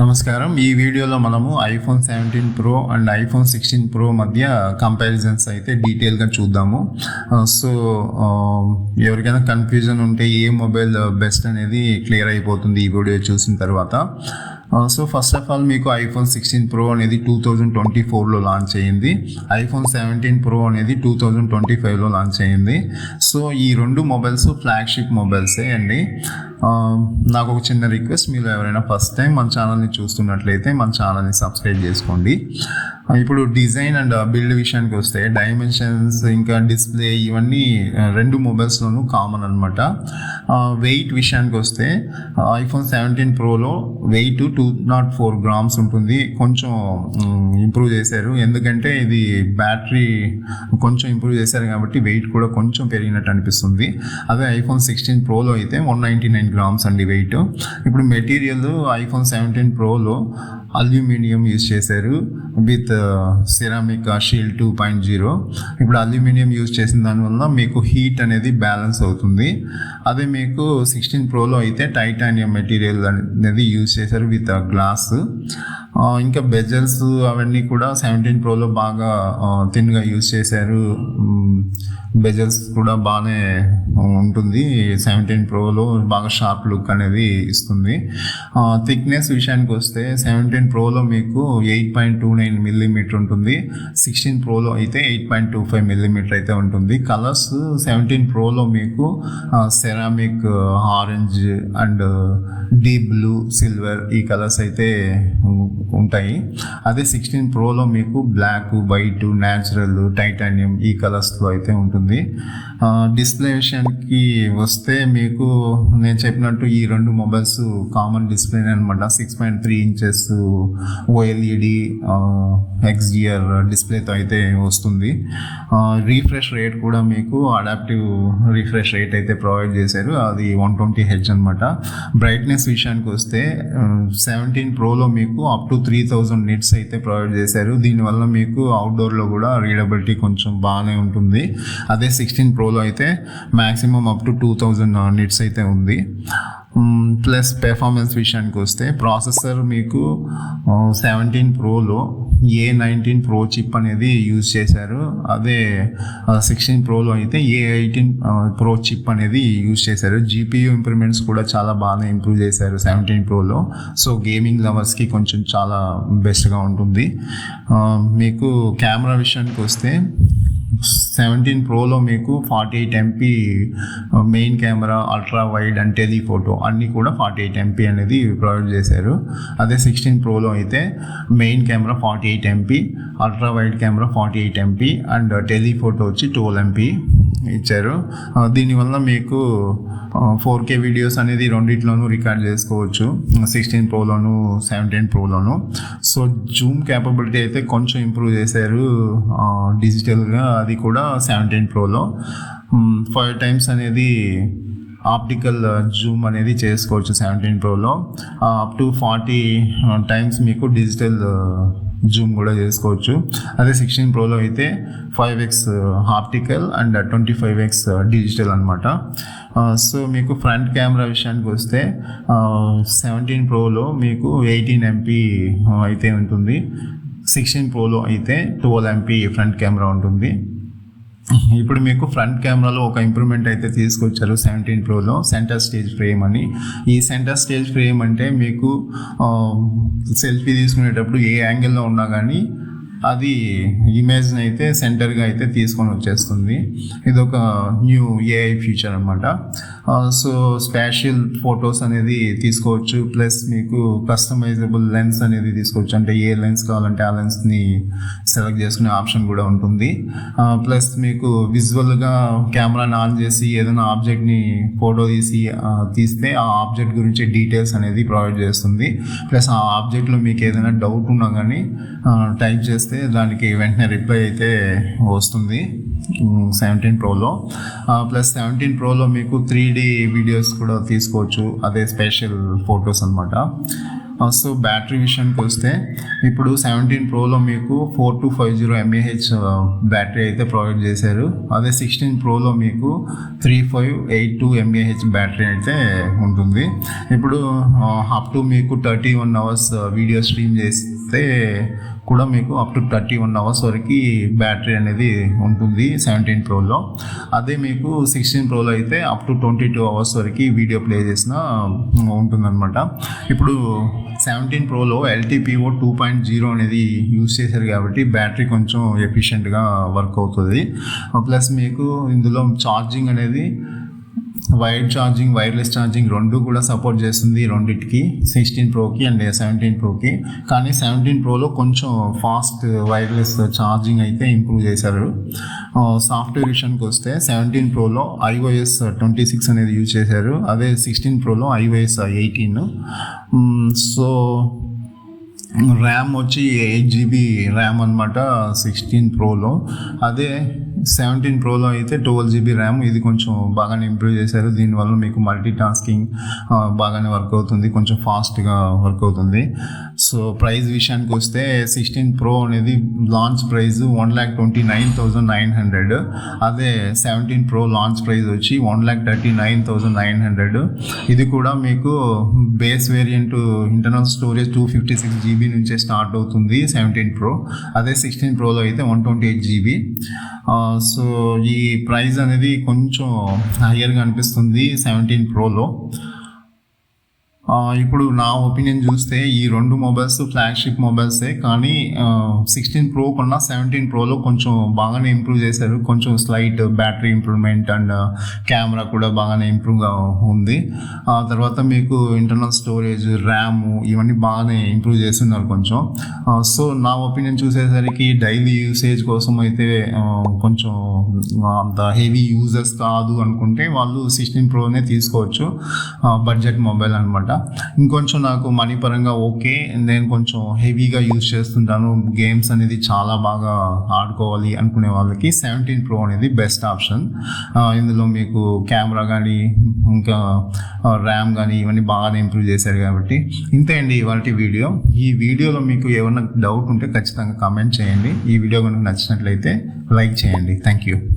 నమస్కారం. ఈ వీడియోలో మనము iPhone seventeen pro and iPhone sixteen pro మధ్య కంపారిజన్స్ అయితే డీటెయిల్గా చూద్దాము. సో ఎవరికైనా కన్ఫ్యూజన్ ఉంటే ఏ మొబైల్ బెస్ట్ అనేది క్లియర్ అయిపోతుంది ఈ వీడియో చూసిన తర్వాత. సో ఫస్ట్ ఆఫ్ ఆల్ మీకు ఐఫోన్ సిక్స్టీన్ ప్రో అనేది టూ థౌజండ్ ట్వంటీ ఫోర్లో లాంచ్ అయ్యింది ఐఫోన్ సెవెంటీన్ ప్రో అనేది టూ థౌజండ్ ట్వంటీ ఫైవ్లో లాంచ్ అయ్యింది సో ఈ రెండు మొబైల్స్ ఫ్లాగ్షిప్ మొబైల్సే అండి. Um, నాకు ఒక చిన్న రిక్వెస్ట్ మీరు ఎవరైనా ఫస్ట్ టైం మన ఛానల్ని చూస్తున్నట్లయితే మన ఛానల్ని సబ్స్క్రైబ్ చేసుకోండి. Uh, ఇప్పుడు డిజైన్ అండ్ బిల్డ్ విషయానికి వస్తే డైమెన్షన్స్ ఇంకా డిస్ప్లే ఇవన్నీ uh, రెండు మొబైల్స్లోనూ కామన్ అనమాట వెయిట్ విషయానికి వస్తే iPhone seventeen ప్రోలో weight two naught four grams ఉంటుంది. కొంచెం um, ఇంప్రూవ్ చేశారు. ఎందుకంటే ఇది బ్యాటరీ కొంచెం ఇంప్రూవ్ చేశారు కాబట్టి వెయిట్ కూడా కొంచెం పెరిగినట్టు అనిపిస్తుంది. అదే ఐఫోన్ సిక్స్టీన్ ప్రోలో అయితే వన్ నైంటీ నైన్ గ్రామ్స్ అండి వెయిట్ ఇప్పుడు మెటీరియల్ ఐఫోన్ సెవెంటీన్ ప్రోలో అల్యూమినియం యూజ్ చేశారు with ceramic shield two point zero ఇప్పుడు అల్యూమినియం యూజ్ చేసిన దానివల్ల మీకు హీట్ అనేది బ్యాలెన్స్ అవుతుంది. అదే మీకు సిక్స్టీన్ ప్రోలో అయితే టైటానియం మెటీరియల్ అనేది యూజ్ చేశారు విత్ గ్లాస్ uh, ఇంకా బెజల్స్ అవన్నీ కూడా సెవెంటీన్ ప్రోలో బాగా uh, థిన్గా యూజ్ చేశారు. బెజల్స్ కూడా బాగానే ఉంటుంది. సెవెంటీన్ ప్రోలో బాగా షార్ప్ లుక్ అనేది ఇస్తుంది. థిక్నెస్ విషయానికి వస్తే సెవెంటీన్ ప్రోలో మీకు eight point two nine millimeter ఉంటుంది. సిక్స్టీన్ ప్రోలో అయితే eight point two five millimeter అయితే ఉంటుంది. కలర్స్ సెవెంటీన్ ప్రోలో మీకు ceramic orange and deep blue silver ఈ కలర్స్ అయితే ఉంటాయి. అదే సిక్స్టీన్ ప్రోలో మీకు బ్లాక్ వైట్ న్యాచురల్ టైటానియం ఈ కలర్స్లో అయితే ఉంటుంది. డిస్ప్లే విషయానికి వస్తే మీకు నేను చెప్పినట్టు ఈ రెండు మొబైల్స్ కామన్ డిస్ప్లే అనమాట six point three inches OLED XDR డిస్ప్లేతో అయితే వస్తుంది. రీఫ్రెష్ రేట్ కూడా మీకు అడాప్టివ్ రీఫ్రెష్ రేట్ అయితే ప్రొవైడ్ చేశారు. అది వన్ ట్వంటీ హెచ్ అనమాట బ్రైట్నెస్ విషయానికి వస్తే సెవెంటీన్ ప్రోలో మీకు up to three thousand nits అయితే ప్రొవైడ్ చేశారు. దీనివల్ల మీకు అవుట్డోర్లో కూడా రీడబిలిటీ కొంచెం బాగానే ఉంటుంది. అదే సిక్స్టీన్ ప్రోలో అయితే maximum up to two thousand nits అయితే ఉంది. ప్లస్ పెర్ఫార్మెన్స్ విషయానికి వస్తే ప్రాసెసర్ మీకు సెవెంటీన్ ప్రోలో ఏ నైన్టీన్ ప్రో చిప్ అనేది యూజ్ చేశారు. అదే సిక్స్టీన్ ప్రోలో అయితే ఏ ఎయిటీన్ ప్రో చిప్ అనేది యూజ్ చేశారు. జీపీయూ ఇంప్రూవ్మెంట్స్ కూడా చాలా బాగా ఇంప్రూవ్ చేశారు సెవెంటీన్ ప్రోలో సో గేమింగ్ లవర్స్కి కొంచెం చాలా బెస్ట్గా ఉంటుంది. మీకు కెమెరా విషయానికి వస్తే సెవెంటీన్ ప్రోలో మీకు forty eight MP main camera ultra wide and telephoto అన్నీ కూడా ఫార్టీ ఎయిట్ ఎంపీ అనేది ప్రొవైడ్ చేశారు. అదే సిక్స్టీన్ ప్రోలో అయితే main camera forty eight MP ultra wide camera forty eight MP and telephoto వచ్చి ట్వెల్వ్ ఎంపీ ఇచ్చారు. దీనివల్ల మీకు ఫోర్ కే వీడియోస్ అనేది రెండిట్లోనూ రికార్డ్ చేసుకోవచ్చు. సిక్స్టీన్ ప్రోలోను సెవెంటీన్ ప్రోలోను సో జూమ్ క్యాపబిలిటీ అయితే కొంచెం ఇంప్రూవ్ చేశారు. డిజిటల్గా అది కూడా సెవెంటీన్ ప్రోలో ఫైవ్ టైమ్స్ అనేది ఆప్టికల్ జూమ్ అనేది చేసుకోవచ్చు సెవెంటీన్ ప్రోలో అప్ టు ఫార్టీ టైమ్స్ మీకు డిజిటల్ జూమ్ కూడా చేసుకోవచ్చు. అదే సిక్స్టీన్ ప్రోలో అయితే five X uh, optical and uh, twenty five X uh, digital అనమాట సో మీకు ఫ్రంట్ కెమెరా విషయానికి వస్తే సెవెంటీన్ ప్రోలో మీకు ఎయిటీన్ ఎంపీ అయితే ఉంటుంది. సిక్స్టీన్ ప్రోలో అయితే ట్వెల్వ్ ఎంపీ ఫ్రంట్ కెమెరా ఉంటుంది. ఇప్పుడు మీకు ఫ్రంట్ కెమెరాలో ఒక ఇంప్రూవ్మెంట్ అయితే తీసుకొచ్చారు సెవెంటీన్ ప్రోలో సెంటర్ స్టేజ్ ఫ్రేమ్ అని. ఈ సెంటర్ స్టేజ్ ఫ్రేమ్ అంటే మీకు సెల్ఫీ తీసుకునేటప్పుడు ఏ యాంగిల్లో ఉన్నా కానీ అది ఇమేజ్ని అయితే సెంటర్గా అయితే తీసుకొని వచ్చేస్తుంది. ఇది ఒక న్యూ ఏఐ ఫీచర్ అనమాట సో స్పాషియల్ ఫొటోస్ అనేది తీసుకోవచ్చు. ప్లస్ మీకు కస్టమైజబుల్ లెన్స్ అనేది తీసుకోవచ్చు. అంటే ఏ లెన్స్ కావాలంటే ఆ లెన్స్ని సెలెక్ట్ చేసుకునే ఆప్షన్ కూడా ఉంటుంది. ప్లస్ మీకు విజువల్గా కెమెరాని ఆన్ చేసి ఏదైనా ఆబ్జెక్ట్ని ఫోటో తీసి తీస్తే ఆ ఆబ్జెక్ట్ గురించి డీటెయిల్స్ అనేది ప్రొవైడ్ చేస్తుంది. ప్లస్ ఆ ఆబ్జెక్ట్లో మీకు ఏదైనా డౌట్ ఉన్నా కానీ టైప్ చేస్తే దానికి వెంటనే రిప్లై అయితే వస్తుంది సెవెంటీన్ ప్రోలో ప్లస్ సెవెంటీన్ ప్రోలో మీకు త్రీ డీ వీడియోస్ కూడా తీసుకోవచ్చు అదే స్పెషల్ ఫొటోస్ అనమాట సో బ్యాటరీ విషయానికి వస్తే ఇప్పుడు సెవెంటీన్ ప్రోలో మీకు four two five zero mAh battery అయితే ప్రొవైడ్ చేశారు. అదే సిక్స్టీన్ ప్రోలో మీకు three five eight two mAh battery అయితే ఉంటుంది. ఇప్పుడు అప్ టు మీకు thirty one hours video stream చేసి చేస్తే కూడా మీకు up to thirty one hours వరకు బ్యాటరీ అనేది ఉంటుంది సెవెంటీన్ ప్రోలో అదే మీకు సిక్స్టీన్ ప్రోలో అయితే up to twenty two hours వరకు వీడియో ప్లే చేసిన ఉంటుందన్నమాట. ఇప్పుడు సెవెంటీన్ ప్రోలో ఎల్టీపీఓ టూ పాయింట్ జీరో అనేది యూజ్ చేశారు కాబట్టి బ్యాటరీ కొంచెం ఎఫిషియెంట్గా వర్క్ అవుతుంది. ప్లస్ మీకు ఇందులో ఛార్జింగ్ అనేది వైర్ ఛార్జింగ్ వైర్లెస్ ఛార్జింగ్ రెండు కూడా సపోర్ట్ చేస్తుంది రెండింటికి సిక్స్టీన్ ప్రోకి అండ్ సెవెంటీన్ ప్రోకి. కానీ సెవెంటీన్ ప్రోలో కొంచెం ఫాస్ట్ వైర్లెస్ ఛార్జింగ్ అయితే ఇంప్రూవ్ చేశారు. సాఫ్ట్వేర్ విషయానికి వస్తే సెవెంటీన్ ప్రోలో ఐఓఎస్ ట్వంటీ సిక్స్ అనేది యూజ్ చేశారు. అదే సిక్స్టీన్ ప్రోలో ఐఓఎస్ ఎయిటీన్. సో ర్యామ్ వచ్చి ఎయిట్ జీబీ ర్యామ్ అనమాట సిక్స్టీన్ ప్రోలో. అదే సెవెంటీన్ ప్రోలో అయితే ట్వెల్వ్ జీబీ ర్యామ్. ఇది కొంచెం బాగానే ఇంప్రూవ్ చేశారు. దీనివల్ల మీకు మల్టీ టాస్కింగ్ బాగానే వర్క్ అవుతుంది. కొంచెం ఫాస్ట్గా వర్క్ అవుతుంది. సో ప్రైస్ విషయానికి వస్తే సిక్స్టీన్ ప్రో అనేది launch price one lakh twenty nine thousand nine hundred. అదే సెవెంటీన్ ప్రో లాంచ్ ప్రైస్ వచ్చి one lakh thirty nine thousand nine hundred. ఇది కూడా మీకు base variant internal storage two fifty six GB నుంచే start అవుతుంది seventeen pro అదే sixteen ప్రోలో అయితే one twenty eight GB so ఈ ప్రైస్ అనేది కొంచెం హయ్యర్గా అనిపిస్తుంది సెవెంటీన్ ప్రోలో ఇప్పుడు నా ఒపీనియన్ చూస్తే ఈ రెండు మొబైల్స్ ఫ్లాగ్షిప్ మొబైల్సే కానీ సిక్స్టీన్ ప్రో కన్నా సెవెంటీన్ ప్రోలో కొంచెం బాగానే ఇంప్రూవ్ చేశారు. కొంచెం slight battery improvement and camera కూడా బాగానే ఇంప్రూవ్గా ఉంది. ఆ తర్వాత మీకు ఇంటర్నల్ స్టోరేజ్ ర్యామ్ ఇవన్నీ బాగానే ఇంప్రూవ్ చేస్తున్నారు కొంచెం. సో నా ఒపీనియన్ చూసేసరికి డైలీ యూసేజ్ కోసం అయితే కొంచెం అంత హెవీ యూజర్స్ కాదు అనుకుంటే వాళ్ళు సిక్స్టీన్ ప్రోనే తీసుకోవచ్చు. బడ్జెట్ మొబైల్ అనమాట ఇంకొంచెం నాకు మనీ పరంగా ఓకే నేను కొంచెం హెవీగా యూజ్ చేస్తుంటాను. గేమ్స్ అనేది చాలా బాగా ఆడుకోవాలి అనుకునే వాళ్ళకి సెవెంటీన్ ప్రో అనేది బెస్ట్ ఆప్షన్ ఇందులో మీకు కెమెరా కానీ ఇంకా ర్యామ్ కానీ ఇవన్నీ బాగానే ఇంప్రూవ్ చేశారు కాబట్టి ఇంతే అండి ఇవాళ వీడియో ఈ వీడియోలో మీకు ఏమైనా డౌట్ ఉంటే ఖచ్చితంగా కామెంట్ చేయండి. ఈ వీడియో కనుక నచ్చినట్లయితే లైక్ చేయండి. Thank you